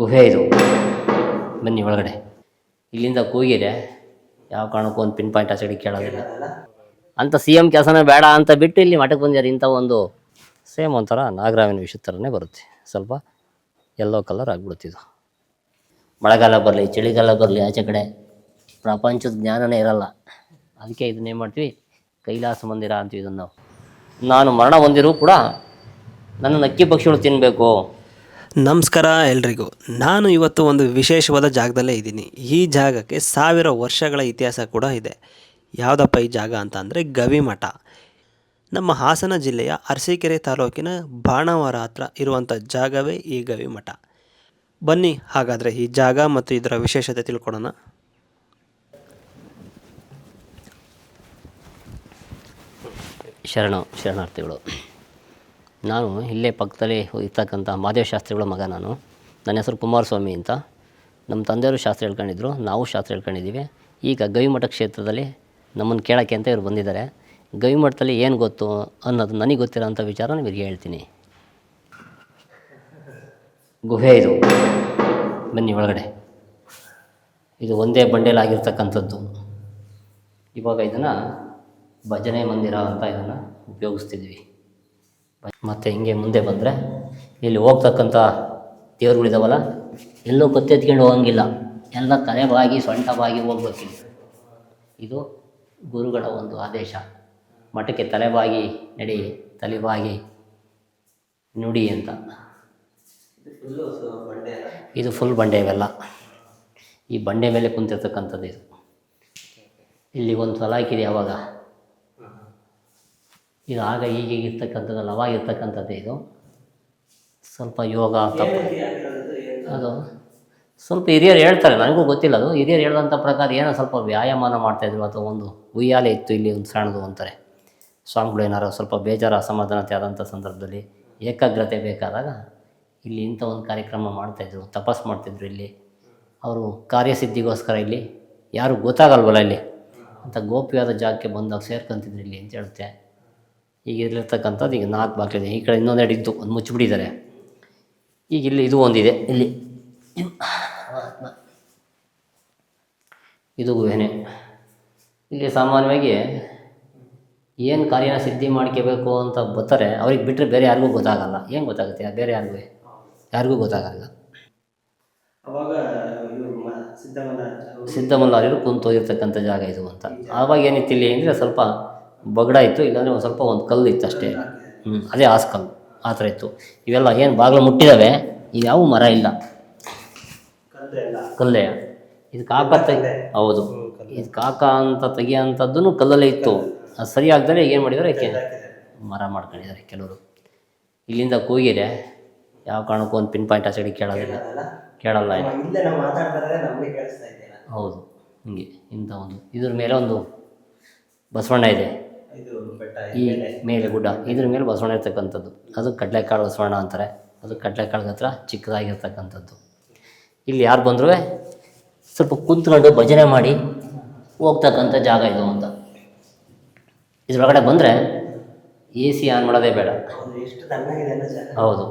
ಗುಹೆ ಇದು ಬನ್ನಿ ಒಳಗಡೆ. ಇಲ್ಲಿಂದ ಕೂಗಿದೆ ಯಾವ ಕಾರಣಕ್ಕೂ ಒಂದು ಪಿನ್ ಪಾಯಿಂಟ್ ಆ ಕೇಳೋದಿಲ್ಲ. ಅಂತ ಸಿ ಎಂ ಕೆಲಸನೇ ಬೇಡ ಅಂತ ಬಿಟ್ಟು ಇಲ್ಲಿ ಮಠಕ್ಕೆ ಬಂದಿದ್ದಾರೆ. ಇಂಥ ಒಂದು ಸೇಮ್ ಒಂಥರ ನಾಗರಾವಿನ ವಿಷಯ ಥರನೇ ಬರುತ್ತೆ. ಸ್ವಲ್ಪ ಎಲ್ಲೋ ಕಲರ್ ಆಗ್ಬಿಡುತ್ತಿದ್ದು ಮಳೆಗಾಲ ಬರಲಿ, ಚಳಿಗಾಲ ಬರಲಿ, ಆಚೆ ಕಡೆ ಪ್ರಪಂಚದ ಜ್ಞಾನನೇ ಇರಲ್ಲ. ಅದಕ್ಕೆ ಇದನ್ನೇನು ಮಾಡ್ತೀವಿ? ಕೈಲಾಸ ಮಂದಿರ ಅಂತೀವಿ ಇದನ್ನು ನಾವು. ನಾನು ಮರಣ ಹೊಂದಿರೂ ಕೂಡ ನನ್ನ ನಕ್ಕಿ ಪಕ್ಷಿಗಳು ತಿನ್ನಬೇಕು ನಮಸ್ಕಾರ ಎಲ್ರಿಗೂ. ನಾನು ಇವತ್ತು ಒಂದು ವಿಶೇಷವಾದ ಜಾಗದಲ್ಲೇ ಇದ್ದೀನಿ. ಈ ಜಾಗಕ್ಕೆ ಸಾವಿರ ವರ್ಷಗಳ ಇತಿಹಾಸ ಕೂಡ ಇದೆ. ಯಾವುದಪ್ಪ ಈ ಜಾಗ ಅಂತ ಅಂದರೆ ಗವಿಮಠ ನಮ್ಮ ಹಾಸನ ಜಿಲ್ಲೆಯ ಅರಸೀಕೆರೆ ತಾಲೂಕಿನ ಬಾಣಾವರ ಹತ್ರ ಇರುವಂಥ ಜಾಗವೇ ಈ ಗವಿಮಠ ಬನ್ನಿ ಹಾಗಾದರೆ ಈ ಜಾಗ ಮತ್ತು ಇದರ ವಿಶೇಷತೆ ತಿಳ್ಕೊಳ್ಳೋಣ. ಶರಣ ಶರಣಾರ್ಥಿಗಳು. ನಾನು ಇಲ್ಲೇ ಪಕ್ಕದಲ್ಲಿ ಇರ್ತಕ್ಕಂಥ ಮಾದೇವ ಶಾಸ್ತ್ರಿಗಳ ಮಗ ನಾನು. ನನ್ನ ಹೆಸರು ಕುಮಾರಸ್ವಾಮಿ ಅಂತ. ನಮ್ಮ ತಂದೆಯವರು ಶಾಸ್ತ್ರ ಹೇಳ್ಕೊಂಡಿದ್ರು, ನಾವು ಶಾಸ್ತ್ರ ಹೇಳ್ಕೊಂಡಿದ್ದೀವಿ. ಈಗ ಗವಿಮಠ ಕ್ಷೇತ್ರದಲ್ಲಿ ನಮ್ಮನ್ನು ಕೇಳೋಕ್ಕೆ ಅಂತ ಇವರು ಬಂದಿದ್ದಾರೆ. ಗವಿಮಠದಲ್ಲಿ ಏನು ಗೊತ್ತು ಅನ್ನೋದು ನನಗೆ ಗೊತ್ತಿರೋಂಥ ವಿಚಾರ ಇವರಿಗೆ ಹೇಳ್ತೀನಿ. ಗುಹೆ ಇದು. ಬನ್ನಿ ಒಳಗಡೆ. ಇದು ಒಂದೇ ಬಂಡೇಲಾಗಿರ್ತಕ್ಕಂಥದ್ದು. ಇವಾಗ ಇದನ್ನು ಭಜನೆ ಮಂದಿರ ಅಂತ ಇದನ್ನು ಉಪಯೋಗಿಸ್ತಿದ್ವಿ ಮತ್ತು ಹಿಂಗೆ ಮುಂದೆ ಬಂದರೆ ಇಲ್ಲಿ ಹೋಗ್ತಕ್ಕಂಥ ದೇವ್ರುಗಳಿದಾವಲ್ಲ ಎಲ್ಲೂ ಕತ್ತೆತ್ಕೊಂಡು ಹೋಗಂಗಿಲ್ಲ. ಎಲ್ಲ ತಲೆಬಾಗಿ, ಸೊಂಟವಾಗಿ ಹೋಗ್ಬೇಕು ಇದು ಗುರುಗಳ ಒಂದು ಆದೇಶ. ಮಠಕ್ಕೆ ತಲೆಬಾಗಿ ನಡಿ, ತಲೆಬಾಗಿ ನುಡಿ ಅಂತ. ಇದು ಫುಲ್ ಬಂಡೆ ಇವೆಲ್ಲ ಈ ಬಂಡೆ ಮೇಲೆ ಕುಂತಿರ್ತಕ್ಕಂಥದ್ದು ಇದು. ಇಲ್ಲಿ ಒಂದು ಸಲ ಹಾಕಿದೆ ಅವಾಗ ಇದು ಆಗ ಈಗ ಇರ್ತಕ್ಕಂಥದ್ದಲ್ಲ ಅವಾಗ ಇರ್ತಕ್ಕಂಥದ್ದೇ ಇದು. ಸ್ವಲ್ಪ ಯೋಗ ತಪ್ಪ ಅದು ಸ್ವಲ್ಪ ಹಿರಿಯರು ಹೇಳ್ತಾರೆ ನನಗೂ ಗೊತ್ತಿಲ್ಲ ಅದು. ಹಿರಿಯರು ಹೇಳಿದಂಥ ಪ್ರಕಾರ ಏನೋ ಸ್ವಲ್ಪ ವ್ಯಾಯಾಮನ ಮಾಡ್ತಾಯಿದ್ರು ಅಥವಾ ಒಂದು ಉಯ್ಯಾಲೆ ಇತ್ತು ಇಲ್ಲಿ ಒಂದು ಸಣ್ಣದು ಅಂತಾರೆ. ಸ್ವಾಮಿಗಳು ಏನಾರು ಸ್ವಲ್ಪ ಬೇಜಾರು ಅಸಮಾಧಾನತೆ ಆದಂಥ ಸಂದರ್ಭದಲ್ಲಿ ಏಕಾಗ್ರತೆ ಬೇಕಾದಾಗ ಇಲ್ಲಿ ಇಂಥ ಒಂದು ಕಾರ್ಯಕ್ರಮ ಮಾಡ್ತಾಯಿದ್ರು ತಪಸ್ ಮಾಡ್ತಿದ್ರು ಇಲ್ಲಿ. ಅವರು ಕಾರ್ಯಸಿದ್ಧಿಗೋಸ್ಕರ ಇಲ್ಲಿ. ಯಾರು ಗೊತ್ತಾಗಲ್ವಲ್ಲ ಇಲ್ಲಿ? ಅಂತ ಗೋಪ್ಯವಾದ ಜಾಗಕ್ಕೆ ಬಂದಾಗ ಸೇರ್ಕೊಂತಿದ್ರು ಇಲ್ಲಿ ಅಂತ ಹೇಳುತ್ತೆ. ಈಗ ಇಲ್ಲಿರ್ತಕ್ಕಂಥದ್ದು ಈಗ ನಾಲ್ಕು ಇದೆ. ಈ ಕಡೆ ಇನ್ನೊಂದೆರಡು ಇದ್ದು ಒಂದು ಮುಚ್ಚಿಬಿಟ್ಟಿದ್ದಾರೆ. ಈಗ ಇಲ್ಲಿ ಇದು ಒಂದಿದೆ. ಇಲ್ಲಿ ಇದು ಗುಹೆನೆ ಇಲ್ಲಿ ಸಾಮಾನ್ಯವಾಗಿ ಏನು ಕಾರ್ಯನ ಸಿದ್ಧಿ ಮಾಡ್ಕೋಬೇಕು ಅಂತ ಬರ್ತಾರೆ ಅವ್ರಿಗೆ ಬಿಟ್ಟರೆ ಬೇರೆ ಯಾರಿಗೂ ಗೊತ್ತಾಗಲ್ಲ. ಏನು ಗೊತ್ತಾಗುತ್ತೆ? ಬೇರೆ ಯಾರಿಗೂ? ಯಾರಿಗೂ ಗೊತ್ತಾಗಲ್ಲ. ಸಿದ್ಧಮಲ್ಲಾರಿಯರು ಕುಂತು ಹೋಗಿರ್ತಕ್ಕಂಥ ಜಾಗ ಇದು ಅಂತ. ಆವಾಗ ಏನಿತ್ತು ಇಲ್ಲಿ ಅಂದರೆ ಸ್ವಲ್ಪ ಬಗಡ ಇತ್ತು ಇಲ್ಲಾಂದರೆ ಒಂದು ಸ್ವಲ್ಪ ಒಂದು ಕಲ್ಲು ಇತ್ತು ಅಷ್ಟೇ. ಹ್ಞೂ ಅದೇ ಆಸ್ ಕಲ್ಲು ಆ ಥರ ಇತ್ತು. ಇವೆಲ್ಲ ಏನು ಬಾಗಿಲು ಮುಟ್ಟಿದ್ದಾವೆ ಯಾವ ಮರ ಇಲ್ಲ. ಕಲ್ಲೇ. ಇದು ಕಾಕ ಹೌದು. ಇದು ಕಾಕ ಅಂತ ತೆಗಿಯೋಂಥದ್ದು ಕಲ್ಲಲ್ಲೇ ಇತ್ತು. ಅದು ಸರಿ ಆಗ್ದರೆ ಏನು ಮಾಡಿದ್ದಾರೆ ಮರ ಮಾಡ್ಕೊಂಡಿದ್ದಾರೆ ಕೆಲವರು. ಇಲ್ಲಿಂದ ಕೂಗಿದೆ ಯಾವ ಕಾರಣಕ್ಕೂ ಒಂದು ಪಿನ್ ಪಾಯಿಂಟ್ ಆ ಸೈಡಿಗೆ ಕೇಳೋದಿಲ್ಲ. ಕೇಳಲ್ಲ. ಇದು. ಹೌದು ಹಿಂಗೆ ಇಂಥ ಒಂದು. ಇದ್ರ ಮೇಲೆ ಒಂದು ಬಸವಣ್ಣ ಇದೆ. ಇದು ಬೆಟ್ಟ ಈ ಮೇಲೆ ಗುಡ್ಡ. ಇದ್ರ ಮೇಲೆ ಬಸವಣ್ಣ ಇರ್ತಕ್ಕಂಥದ್ದು. ಅದು ಕಡಲೆಕಾಳು ಬಸವಣ್ಣ ಅಂತಾರೆ. ಅದು ಕಡಲೆಕಾಳಿಗೆ ಹತ್ರ ಚಿಕ್ಕದಾಗಿರ್ತಕ್ಕಂಥದ್ದು. ಇಲ್ಲಿ ಯಾರು ಬಂದರೂ ಸ್ವಲ್ಪ ಕುಂತ್ಕೊಂಡು ಭಜನೆ ಮಾಡಿ ಹೋಗ್ತಕ್ಕಂಥ ಜಾಗ ಇದು ಅಂತ. ಇದ್ರೊಳಗಡೆ ಬಂದರೆ ಎ ಸಿ ಆನ್ ಮಾಡೋದೇ ಬೇಡ. ಹೌದು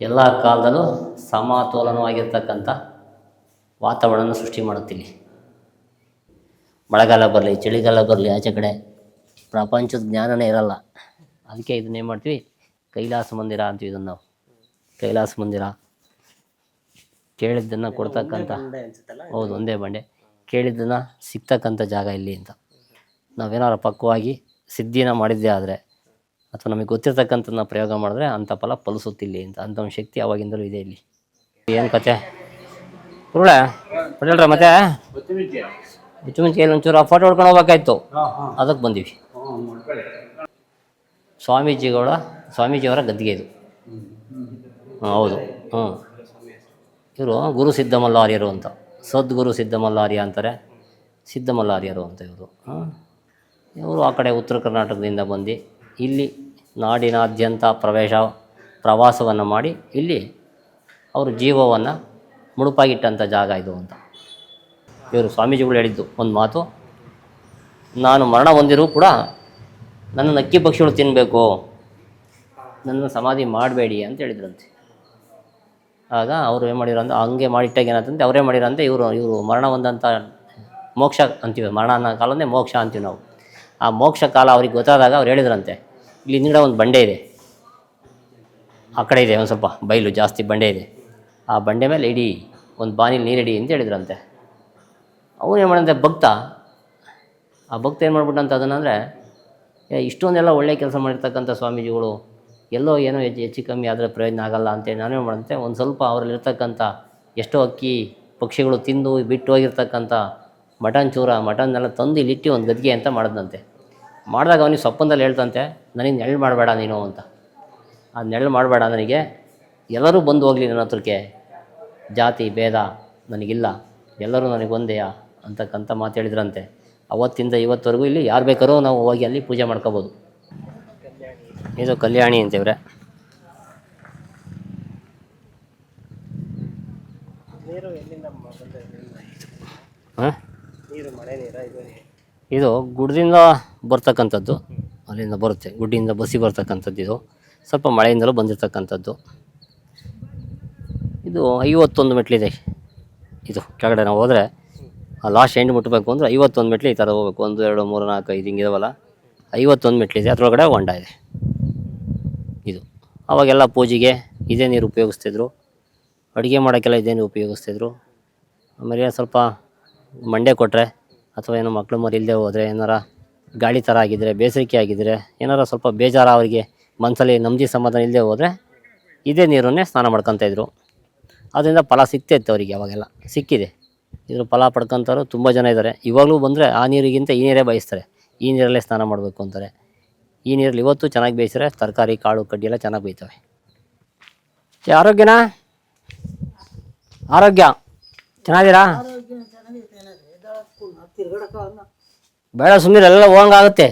ಎಲ್ಲ ಕಾಲದಲ್ಲೂ ಸಮತೋಲನವಾಗಿರ್ತಕ್ಕಂಥ ವಾತಾವರಣ ಸೃಷ್ಟಿ ಮಾಡುತ್ತಿಲ್ಲಿ ಮಳೆಗಾಲ ಬರಲಿ ಚಳಿಗಾಲ ಬರಲಿ ಆಚೆ ಕಡೆ ಪ್ರಪಂಚದ ಜ್ಞಾನನೇ ಇರಲ್ಲ. ಅದಕ್ಕೆ ಇದನ್ನೇನು ಮಾಡ್ತೀವಿ? ಕೈಲಾಸ ಮಂದಿರ ಅಂತೀವಿ ಇದನ್ನು ನಾವು. ಕೈಲಾಸ ಮಂದಿರ. ಕೇಳಿದ್ದನ್ನು ಕೊಡ್ತಕ್ಕಂಥ ಹೌದು ಒಂದೇ ಬಂಡೆ. ಕೇಳಿದ್ದನ್ನು ಸಿಗ್ತಕ್ಕಂಥ ಜಾಗ ಇಲ್ಲಿ ಅಂತ. ನಾವೇನಾರು ಪಕ್ವವಾಗಿ ಸಿದ್ಧಿನ ಮಾಡಿದ್ದೇ ಆದರೆ ಅಥವಾ ನಮಗೆ ಗೊತ್ತಿರ್ತಕ್ಕಂಥದ್ದನ್ನ ಪ್ರಯೋಗ ಮಾಡಿದ್ರೆ ಅಂಥ ಫಲ ಫಲಿಸುತ್ತಿಲ್ಲಿ ಅಂತ. ಅಂಥ ಒಂದು ಶಕ್ತಿ ಅವಾಗಿಂದಲೂ ಇದೆ ಇಲ್ಲಿ. ಏನು ಕತೆ? ಕುರುಳೆ ಪಟೇಲ್ರ ಮತ್ತೆ? ಮುಚ್ಚುಮುಂಚಿಗೆ ಒಂಚೂರು ಫೋಟೋ ಹೊಡ್ಕೊಂಡು ಹೋಗ್ಬೇಕಾಯ್ತು. ಅದಕ್ಕೆ ಬಂದೀವಿ. ಸ್ವಾಮೀಜಿಗಳ ಸ್ವಾಮೀಜಿಯವರ ಗದ್ದಿಗೆ ಇದು. ಹಾಂ ಹೌದು. ಹ್ಞೂ ಇವರು ಗುರು ಸಿದ್ಧಮಲ್ಲಾರ್ಯರು ಅಂತ. ಸದ್ಗುರು ಸಿದ್ಧಮಲ್ಲಾರ್ಯ ಅಂತಾರೆ. ಸಿದ್ಧಮಲ್ಲಾರ್ಯರು ಅಂತ ಇವರು. ಇವರು ಆ ಕಡೆ ಉತ್ತರ ಕರ್ನಾಟಕದಿಂದ ಬಂದು ಇಲ್ಲಿ ನಾಡಿನಾದ್ಯಂತ ಪ್ರವೇಶ ಪ್ರವಾಸವನ್ನು ಮಾಡಿ ಇಲ್ಲಿ ಅವರು ಜೀವವನ್ನು ಮುಡುಪಾಗಿಟ್ಟಂಥ ಜಾಗ ಇದು ಅಂತ. ಇವರು ಸ್ವಾಮೀಜಿಗಳು ಹೇಳಿದ್ದು ಒಂದು ಮಾತು. ನಾನು ಮರಣ ಹೊಂದಿರೂ ಕೂಡ ನನ್ನ ನಕ್ಕಿ ಪಕ್ಷಿಗಳು ತಿನ್ನಬೇಕು ನನ್ನ ಸಮಾಧಿ ಮಾಡಬೇಡಿ ಅಂತ ಹೇಳಿದ್ರಂತೆ. ಆಗ ಅವರು ಏನು ಮಾಡಿರೋ ಅಂದ್ರೆ ಹಂಗೆ ಮಾಡಿಟ್ಟಾಗ ಏನಾಯ್ತಂತೆ, ಅವರೇ ಮಾಡಿರಂತೆ ಇವರು ಇವರು ಮರಣ ಹೊಂದಂಥ ಮೋಕ್ಷ ಅಂತೀವಿ ಮರಣ ಅನ್ನೋ ಕಾಲನೇ ಮೋಕ್ಷ ಅಂತೀವಿ ನಾವು. ಆ ಮೋಕ್ಷ ಕಾಲ ಅವ್ರಿಗೆ ಗೊತ್ತಾದಾಗ ಅವ್ರು ಹೇಳಿದ್ರಂತೆ, ಇಲ್ಲಿ ಹಿಂದಿನ ಒಂದು ಬಂಡೆ ಇದೆ. ಆ ಕಡೆ ಇದೆ ಒಂದು ಸ್ವಲ್ಪ ಬಯಲು ಜಾಸ್ತಿ ಬಂಡೆ ಇದೆ. ಆ ಬಂಡೆ ಮೇಲೆ ಇಡಿ ಒಂದು ಬಾನಿಲಿ ನೀರಿಡಿ ಅಂತ ಹೇಳಿದ್ರಂತೆ. ಅವನು ಏನು ಮಾಡಂತೆ ಭಕ್ತ. ಆ ಭಕ್ತ ಏನು ಮಾಡ್ಬಿಟ್ಟಂತ ಅದನ್ನಂದರೆ ಇಷ್ಟೊಂದೆಲ್ಲ ಒಳ್ಳೆ ಕೆಲಸ ಮಾಡಿರ್ತಕ್ಕಂಥ ಸ್ವಾಮೀಜಿಗಳು ಎಲ್ಲೋ ಏನೋ ಹೆಚ್ಚು ಹೆಚ್ಚು ಕಮ್ಮಿ ಆದರೆ ಪ್ರಯೋಜನ ಆಗಲ್ಲ ಅಂತೇಳಿ ನಾನೇ ಮಾಡಂತೆ ಒಂದು ಸ್ವಲ್ಪ ಅವರಲ್ಲಿರ್ತಕ್ಕಂಥ ಎಷ್ಟೋ ಅಕ್ಕಿ ಪಕ್ಷಿಗಳು ತಿಂದು ಬಿಟ್ಟು ಹೋಗಿರ್ತಕ್ಕಂಥ ಮಟನ್ ಚೂರ ಮಟನ್ನೆಲ್ಲ ತಂದು ಇಲ್ಲಿಟ್ಟು ಒಂದು ಗದ್ಗೆ ಅಂತ ಮಾಡಿದಂತೆ ಮಾಡಿದಾಗ ಅವನಿಗೆ ಸೊಪ್ಪಂದಲ್ಲಿ ಹೇಳ್ತಂತೆ, ನನಗೆ ನೆರಳು ಮಾಡಬೇಡ ನೀನು ಅಂತ. ಆ ನೆರಳು ಮಾಡಬೇಡ ನನಗೆ. ಎಲ್ಲರೂ ಬಂದು ಹೋಗಲಿ ನನ್ನ ಹತ್ರಕ್ಕೆ. ಜಾತಿ, ಭೇದ ನನಗಿಲ್ಲ. ಎಲ್ಲರೂ ನನಗೆ ಒಂದೆಯಾ ಅಂತಕ್ಕಂಥ ಮಾತು ಹೇಳಿದ್ರಂತೆ. ಅವತ್ತಿಂದ ಇವತ್ತವರೆಗೂ ಇಲ್ಲಿ ಯಾರು ಬೇಕಾದ್ರೂ ನಾವು ಹೋಗಿ ಅಲ್ಲಿ ಪೂಜೆ ಮಾಡ್ಕೋಬೋದು. ಇದು ಕಲ್ಯಾಣಿ ಅಂತೇವ್ರೆ. ಇದು ಗುಡ್ದಿಂದ ಬರ್ತಕ್ಕಂಥದ್ದು. ಅಲ್ಲಿಂದ ಬರುತ್ತೆ. ಗುಡ್ಡಿಯಿಂದ ಬಸಿ ಬರ್ತಕ್ಕಂಥದ್ದು ಇದು. ಸ್ವಲ್ಪ ಮಳೆಯಿಂದಲೂ ಬಂದಿರತಕ್ಕಂಥದ್ದು. ಇದು ಐವತ್ತೊಂದು ಮೆಟ್ಲಿದೆ. ಇದು ಕೆಳಗಡೆ ನಾವು ಹೋದರೆ ಆ ಲಾಸ್ಟ್ ಎಂಡ್ ಮುಟ್ಟಬೇಕು ಅಂದರೆ ಐವತ್ತೊಂದು ಮೆಟ್ಲು ಈ ಥರ ಹೋಗ್ಬೇಕು. ಒಂದು, ಎರಡು, ಮೂರು, ನಾಲ್ಕು, ಐದು ಹಿಂಗಿದಾವಲ್ಲ ಐವತ್ತೊಂದು ಮೆಟ್ಲಿದೆ ಅದರೊಳಗಡೆ ಹೊಂಡ ಇದೆ. ಇದು. ಅವಾಗೆಲ್ಲ ಪೂಜೆಗೆ ಇದೇ ನೀರು ಉಪಯೋಗಿಸ್ತಿದ್ರು. ಅಡುಗೆ ಮಾಡೋಕ್ಕೆಲ್ಲ ಇದೇ ನೀರು ಉಪಯೋಗಿಸ್ತಿದ್ರು. ಆಮೇಲೆ ಸ್ವಲ್ಪ ಮಂಡೆ ಕೊಟ್ಟರೆ ಅಥವಾ ಏನೋ ಮಕ್ಕಳು ಮರಿ ಇಲ್ಲದೆ ಹೋದರೆ, ಏನಾರ ಗಾಳಿ ಥರ ಆಗಿದ್ದರೆ ಬೇಸರಿಕೆ ಆಗಿದ್ದರೆ ಏನಾರ ಸ್ವಲ್ಪ ಬೇಜಾರು ಅವರಿಗೆ ಮನಸ್ಸಲ್ಲಿ ನಮ್ಮದಿ ಸಮಾಧಾನ ಇಲ್ಲದೆ ಹೋದರೆ ಇದೇ ನೀರನ್ನೇ ಸ್ನಾನ ಮಾಡ್ಕೊತಾಯಿದ್ರು ಅದರಿಂದ ಫಲ ಸಿಗ್ತಾಯಿತ್ತು ಅವರಿಗೆ ಅವಾಗೆಲ್ಲ. ಸಿಕ್ಕಿದೆ. ಇದ್ರ ಫಲ ಪಡ್ಕೊತಾರು ತುಂಬ ಜನ ಇದ್ದಾರೆ ಇವಾಗಲೂ ಬಂದರೆ ಆ ನೀರಿಗಿಂತ ಈ ನೀರೇ ಬಯಸ್ತಾರೆ. ಈ ನೀರಲ್ಲೇ ಸ್ನಾನ ಮಾಡಬೇಕು ಅಂತಾರೆ. ಈ ನೀರಲ್ಲಿ ಇವತ್ತು ಚೆನ್ನಾಗಿ ಬೇಯಿಸಿದ್ರೆ ತರಕಾರಿ ಕಾಳು ಕಡ್ಡಿ ಎಲ್ಲ ಚೆನ್ನಾಗಿ ಬೇಯ್ತವೆ. ಆರೋಗ್ಯನಾ? ಆರೋಗ್ಯ. ಚೆನ್ನಾಗಿರಾ ಬೇಡ ಸುಮ್ಮನೆ ಎಲ್ಲ ಹೋಗಂಗಾಗುತ್ತೆ.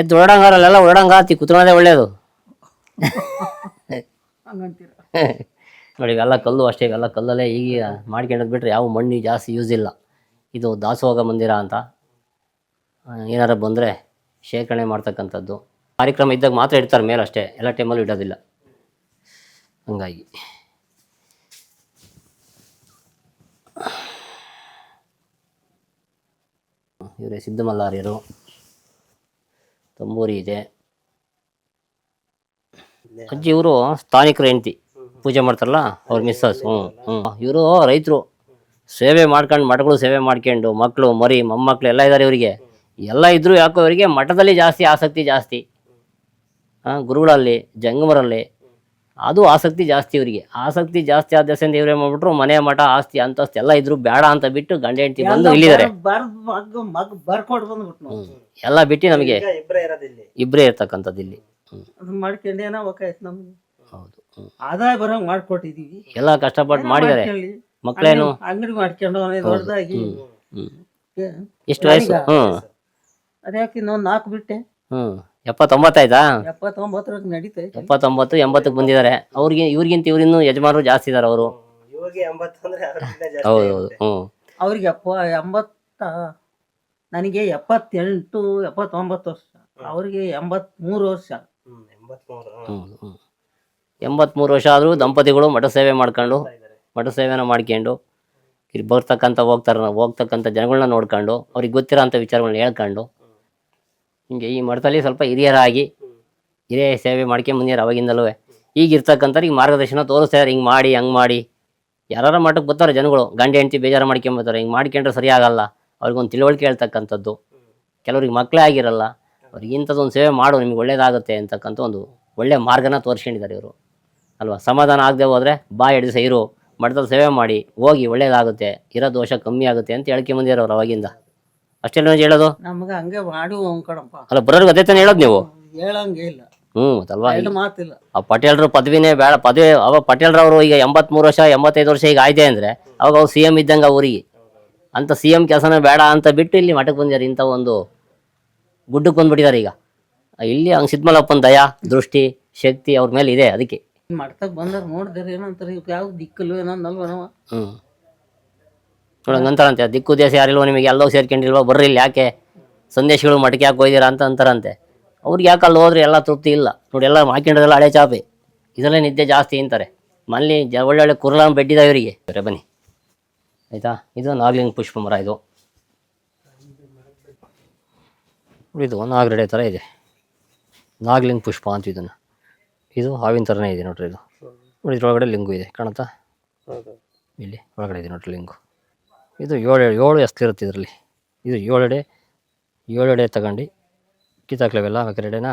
ಎದ್ದು ಓಡಂಗಾರಲ್ಲೆಲ್ಲ ಓಡಂಗಾತಿ ಕುತ್ಕೊಳ್ಳೋದೇ ಒಳ್ಳೆಯದು ನೋಡಿ ಇವೆಲ್ಲ ಕಲ್ಲು ಅಷ್ಟೇ ಇವೆಲ್ಲ ಕಲ್ಲಲ್ಲೇ ಈಗ ಮಾಡ್ಕೊಂಡದ್ ಬಿಟ್ರೆ ಯಾವ ಮಣ್ಣು ಜಾಸ್ತಿ ಯೂಸ್ ಇಲ್ಲ. ಇದು ದಾಸೋಹ ಮಂದಿರ ಅಂತ ಏನಾರ ಬಂದರೆ ಶೇಖರಣೆ ಮಾಡ್ತಕ್ಕಂಥದ್ದು. ಕಾರ್ಯಕ್ರಮ ಇದ್ದಾಗ ಮಾತ್ರ ಇಡ್ತಾರೆ ಮೇಲೆ ಅಷ್ಟೇ, ಎಲ್ಲ ಟೈಮಲ್ಲೂ ಇಡೋದಿಲ್ಲ. ಹಂಗಾಗಿ. ಇವರೇ ಸಿದ್ಧಮಲ್ಲಾರ್ಯರು ತಂಬೂರಿ ಇದೆ. ಅಜ್ಜಿ ಇವರು ಸ್ಥಾನಿಕರ ಹೆಂಡತಿ. ಪೂಜೆ ಮಾಡ್ತಾರಲ್ಲ ಅವ್ರ ಮಿಸ್ಸಸ್ ಹ್ಞೂ ಹ್ಞೂ ಇವರು ರೈತರು. ಸೇವೆ ಮಾಡ್ಕೊಂಡು ಮಠಗಳು ಸೇವೆ ಮಾಡ್ಕೊಂಡು ಮಕ್ಕಳು ಮರಿ ಮೊಮ್ಮಕ್ಕಳು ಎಲ್ಲ ಇದ್ದಾರೆ ಇವರಿಗೆ. ಎಲ್ಲ ಇದ್ದರೂ ಯಾಕೋ ಇವರಿಗೆ ಮಠದಲ್ಲಿ ಜಾಸ್ತಿ ಆಸಕ್ತಿ ಜಾಸ್ತಿ. ಹಾಂ ಗುರುಗಳಲ್ಲಿ ಜಂಗಮರಲ್ಲಿ. ಅದು ಆಸಕ್ತಿ ಜಾಸ್ತಿ ಇವರಿಗೆ. ಆಸಕ್ತಿ ಜಾಸ್ತಿ ಆದ ದೆಸೆಯಿಂದ ಇವ್ರೇನು ಮಾಡ್ಬಿಟ್ರು ಮನೆ ಮಠ ಆಸ್ತಿ ಅಂತಸ್ತಿ ಎಲ್ಲ ಇದ್ರು ಬೇಡ ಅಂತ ಬಿಟ್ಟು ಗಂಡ ಹೆಂಡತಿ ಬಂದು ಇಲ್ಲಿದ್ದಾರೆ. ಎಲ್ಲ ಬಿಟ್ಟು ನಮಗೆ ಇಬ್ಬರೇ ಇರತಕ್ಕಂಥದ್ದು ಇಬ್ಬರೇ ಇರ್ತಕ್ಕಂಥದ್ದು ಇಲ್ಲಿ. ಹೌದು. ಆದಾಯ ಬರಂಗ್ ಮಾಡ್ಕೊಟ್ಟಿದೀವಿ. ಎಲ್ಲ ಕಷ್ಟಪಟ್ಟು ಮಾಡಿದ್ದಾರೆ. ಮಕ್ಕಳೇನು? ಅಂಗಡಿ ಮಾಡ್ಕೊಂಡು ದೊಡ್ಡದಾಗಿ. ಎಷ್ಟು ವಯಸ್ಸು? ಹ್ಞೂ ಅದ್ಯಾಕೆ ಇನ್ನೊಂದು ನಾಲ್ಕು ಬಿಟ್ಟೆ. ಹ್ಮ್. ಎಪ್ಪತ್ತೊಂಬತ್ತಾಯ್ತಾ ಎಪ್ಪತ್ತೊಂಬತ್ತರ ನಡೀತೈತೆ. ಎಪ್ಪತ್ತೊಂಬತ್ತು ಎಂಬತ್ತಕ್ಕೆ ಬಂದಿದ್ದಾರೆ. ಅವ್ರಿಗೆ ಇವ್ರಿಗಿಂತ ಇವ್ರಿನ್ನೂ ಯಜಮಾನರು ಜಾಸ್ತಿ ಇದ್ದಾರೆ ಅವರು. ಇವ್ರಿಗೆ ಎಂಬತ್ತು ಅಂದ್ರೆ ಅವ್ರಿಗಿಂತ ಜಾಸ್ತಿ ಹೌದು ಹೌದು. ಹ್ಞೂ ಅವ್ರಿಗೆ ಎಪ್ಪ ಎಂಬತ್ತ ನನಗೆ ಎಪ್ಪತ್ತೆಂಟು ಎಪ್ಪತ್ತೊಂಬತ್ತು ವರ್ಷ. ಅವ್ರಿಗೆ ಎಂಬತ್ಮೂರು ವರ್ಷ. ಹ್ಮ್ ಹ್ಞೂ ಹ್ಞೂ ಎಂಬತ್ತ್ಮೂರು ವರ್ಷ ಆದರೂ ದಂಪತಿಗಳು ಮಠ ಸೇವೆ ಮಾಡ್ಕೊಂಡು, ಮಠ ಸೇವೆನ ಮಾಡ್ಕೊಂಡು ಬರ್ತಕ್ಕಂಥ ಹೋಗ್ತಾರ ಹೋಗ್ತಕ್ಕಂಥ ಜನಗಳನ್ನ ನೋಡ್ಕೊಂಡು, ಅವ್ರಿಗೆ ಗೊತ್ತಿರೋ ಅಂಥ ವಿಚಾರಗಳನ್ನ ಹೇಳ್ಕೊಂಡು, ಹಿಂಗೆ ಈ ಮಠದಲ್ಲಿ ಸ್ವಲ್ಪ ಹಿರಿಯರಾಗಿ ಹಿರಿಯ ಸೇವೆ ಮಾಡ್ಕೊಂಡು ಬಂದಿದ್ದಾರೆ ಅವಾಗಿಂದಲೂ ಈಗ ಮಾರ್ಗದರ್ಶನ ತೋರಿಸ್ತಾರೆ ಹಿಂಗೆ ಮಾಡಿ, ಹಂಗೆ ಮಾಡಿ. ಯಾರು ಮಠಕ್ಕೆ ಬರ್ತಾರೆ ಜನಗಳು, ಗಂಡ, ಹೆಂಡತಿ ಬೇಜಾರು ಮಾಡ್ಕೊಂಬರ್ತಾರೆ ಹಿಂಗೆ ಮಾಡ್ಕೊಂಡ್ರೆ ಸರಿಯಾಗಲ್ಲ ಅವ್ರಿಗೊಂದು ತಿಳುವಳಿಕೆ ಹೇಳ್ತಕ್ಕಂಥದ್ದು. ಕೆಲವ್ರಿಗೆ ಮಕ್ಕಳೇ ಆಗಿರಲ್ಲ ಅವ್ರಿಗೆ ಇಂಥದ್ದೊಂದು ಸೇವೆ ಮಾಡು, ನಿಮ್ಗೆ ಒಳ್ಳೇದಾಗುತ್ತೆ ಅಂತಕ್ಕಂಥ ಒಂದು ಒಳ್ಳೆ ಮಾರ್ಗನ ತೋರಿಸ್ಕೊಂಡಿದ್ದಾರೆ ಇವರು. ಅಲ್ವಾ? ಸಮಾಧಾನ ಆಗದೆ ಹೋದರೆ ಬಾ ದಿವಸ ಇರು ಮಠದಲ್ಲಿ ಸೇವೆ ಮಾಡಿ ಹೋಗಿ ಒಳ್ಳೇದಾಗುತ್ತೆ ಇರೋ ದೋಷ ಕಮ್ಮಿ ಆಗುತ್ತೆ ಅಂತ ಹೇಳಿಕೆ ಬಂದಿರೋರು ಅವಾಗಿಂದ. ಅಷ್ಟೆಲ್ಲ ಹೇಳೋದು? ನಮ್ಗೆ ಹಂಗೆ ಮಾಡು ಕಣಪ್ಪ. ಅಲ್ಲ ಬರೋರ್ಗೆ ಅದೇ ತಾನೇ ಹೇಳೋದು ನೀವು? ಹೇಳಂಗೆ ಇಲ್ಲ. ಹ್ಞೂ ಅಲ್ವಾ ಎರಡು ಮಾತಿಲ್ಲ. ಆ ಪಟೇಲ್ರ ಪದವಿನೇ ಬೇಡ ಪದವಿ ಅವ ಪಟೇಲ್ರವರು ಈಗ ಎಂಬತ್ಮೂರು ವರ್ಷ ಎಂಬತ್ತೈದು ವರ್ಷ ಈಗ ಆಯ್ತೆ ಅಂದರೆ ಅವಾಗ ಅವ್ರು ಸಿ ಎಂ ಇದ್ದಂಗೆ ಊರಿಗೆ. ಅಂತ ಸಿ ಎಂ ಕೆಲಸನೇ ಬೇಡ ಅಂತ ಬಿಟ್ಟು ಇಲ್ಲಿ ಮಠಕ್ಕೆ ಬಂದಿದ್ದಾರೆ ಇಂಥ ಒಂದು ಗುಡ್ಡಕ್ಕೆ ಬಂದ್ಬಿಟ್ಟಿದ್ದಾರೆ ಈಗ. ಇಲ್ಲಿ ಹಂಗೆ ಸಿದ್ಮಲಪ್ಪನ ದಯಾ ದೃಷ್ಟಿ ಶಕ್ತಿ ಅವ್ರ ಮೇಲೆ ಇದೆ ಅದಕ್ಕೆ. ಮಾಡ್ತಾಗ ಬಂದಾರ ನೋಡಿದ್ರೆ ಏನಂತಾರೆ ಇವ್ ಯಾವ ದಿಕ್ಕಲು ಏನನ್ನಲ್ವನವ ಹ್ಞೂ ನೋಡಂಗ ಅಂತಾರಂತೆ, ದಿಕ್ಕು ದೇಶ ಯಾರಿಲ್ವೋ ನಿಮಗೆ ಎಲ್ಲೋ ಸೇರ್ಕೊಂಡಿಲ್ವೋ, ಬರ್ರಿ ಇಲ್ಲಿ ಯಾಕೆ? ಸಂದೇಶಗಳು ಮಠಕ್ಕೆ ಯಾಕೆ ಹೋಯ್ದಿರಾ ಅಂತ ಅಂತಾರಂತೆ. ಅವ್ರಿಗೆ ಯಾಕೆ ಅಲ್ಲಿ ಹೋದ್ರೆ ಎಲ್ಲ ತೃಪ್ತಿ ಇಲ್ಲ. ನೋಡಿ, ಎಲ್ಲ ಹಾಕೊಂಡಿರೋದೆಲ್ಲ ಹಳೆ ಚಾಪೆ. ಇದರಲ್ಲೇ ನಿದ್ದೆ ಜಾಸ್ತಿ ಅಂತಾರೆ. ಮನೇಲಿ ಜ, ಒಳ್ಳೊಳ್ಳೆ ಕುರಲ ಬೆಡ್ಡಿದ ಇವರಿಗೆ ಸರಿ, ಬನ್ನಿ. ಆಯಿತಾ? ಇದು ನಾಗ್ಲಿಂಗ್ ಪುಷ್ಪ ಮರ ಇದು ಇದು ನಾಗರಡೆ ಥರ ಇದೆ. ನಾಗ್ಲಿಂಗ್ ಪುಷ್ಪ ಅಂತ ಇದನ್ನು. ಇದು ಹಾವಿನ ಥರನೇ ಇದೆ ನೋಡ್ರಿ ಇದು. ನೋಡಿ ಇದ್ರೊಳಗಡೆ ಲಿಂಗು ಇದೆ. ಕಾಣುತ್ತಾ? ಇಲ್ಲಿ ಒಳಗಡೆ ಇದೆ ನೋಡ್ರಿ ಲಿಂಗು. ಇದು ಏಳು ಏಳು ಎಸ್ಲಿರುತ್ತೆ ಇದರಲ್ಲಿ. ಇದು ಏಳೆಡೆ ಏಳೆಡೆ ತಗೊಂಡು ಕಿತ್ತಾಕ್ಲೇವೆಲ್ಲ ಬೇಕಾರೆಡೆನಾ?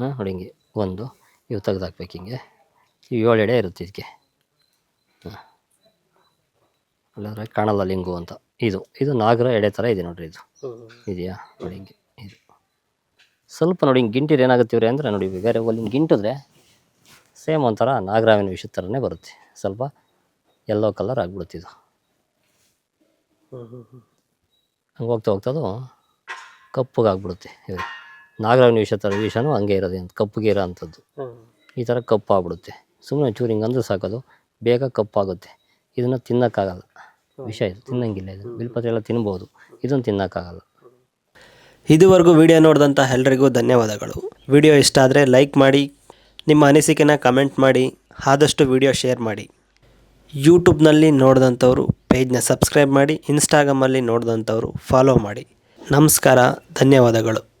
ಹಾಂ ನೋಡಿ ಹಿಂಗೆ ಒಂದು ಇವು ತೆಗ್ದು ಹಾಕ್ಬೇಕು ಹಿಂಗೆ. ಇವು ಏಳೆಡೆ ಎಡೆ ಇರುತ್ತೆ ಇದಕ್ಕೆ. ಹಾಂ ಅಲ್ಲಾದ್ರೆ ಕಾಣಲ್ಲ ಲಿಂಗು ಅಂತ. ಇದು ಇದು ನಾಗರ ಎಡೆ ಥರ ಇದೆ ನೋಡ್ರಿ ಇದು. ಇದೆಯಾ? ನೋಡಿ ಹಿಂಗೆ. ಸ್ವಲ್ಪ ನೋಡಿ ಹಿಂಗೆ ಏನಾಗುತ್ತೆ ಇವ್ರೆ ಅಂದರೆ ನೋಡಿ ಬೇರೆ ಹಿಂಗೆ ಗಿಂಟಿದ್ರೆ ಸೇಮ್ ಒಂಥರ ನಾಗರಾವಿನ ವಿಷ ಥರನೇ ಬರುತ್ತೆ. ಸ್ವಲ್ಪ ಎಲ್ಲೋ ಕಲರ್ ಆಗಿಬಿಡುತ್ತೆ ಇದು. ಹಂಗೆ ಹೋಗ್ತಾ ಹೋಗ್ತಾ ಅದು ಕಪ್ಪಗೆ ಆಗ್ಬಿಡುತ್ತೆ ನಾಗರಾವಿನ ವಿಷ ಥರ ವಿಷನೂ ಹಂಗೆ ಇರೋದು ಅಂತ, ಕಪ್ಪಗೆ ಇರೋ ಅಂಥದ್ದು. ಈ ಥರ ಕಪ್ಪು ಆಗ್ಬಿಡುತ್ತೆ ಸುಮ್ಮನೆ ಚೂರು ಹಿಂಗೆ ಅಂದ್ರೆ ಸಾಕೋದು ಬೇಗ ಕಪ್ಪಾಗುತ್ತೆ. ಇದನ್ನು ತಿನ್ನೋಕ್ಕಾಗಲ್ಲ. ವಿಷ ಇದು, ತಿನ್ನಂಗಿಲ್ಲ ಇದು. ಬಿಲ್ಪತ್ರೆ ಎಲ್ಲ ತಿನ್ಬೋದು. ಇದನ್ನು ತಿನ್ನೋಕ್ಕಾಗಲ್ಲ. ಇದುವರೆಗೂ ವಿಡಿಯೋ ನೋಡಿದಂಥ ಎಲ್ರಿಗೂ ಧನ್ಯವಾದಗಳು. ವಿಡಿಯೋ ಇಷ್ಟ ಆದರೆ ಲೈಕ್ ಮಾಡಿ, ನಿಮ್ಮ ಅನಿಸಿಕೆನ ಕಮೆಂಟ್ ಮಾಡಿ, ಆದಷ್ಟು ವಿಡಿಯೋ ಶೇರ್ ಮಾಡಿ. ಯೂಟ್ಯೂಬ್ನಲ್ಲಿ ನೋಡಿದಂಥವರು ಪೇಜ್ನ ಸಬ್ಸ್ಕ್ರೈಬ್ ಮಾಡಿ, ಇನ್ಸ್ಟಾಗ್ರಾಮಲ್ಲಿ ನೋಡಿದಂಥವ್ರು ಫಾಲೋ ಮಾಡಿ. ನಮಸ್ಕಾರ, ಧನ್ಯವಾದಗಳು.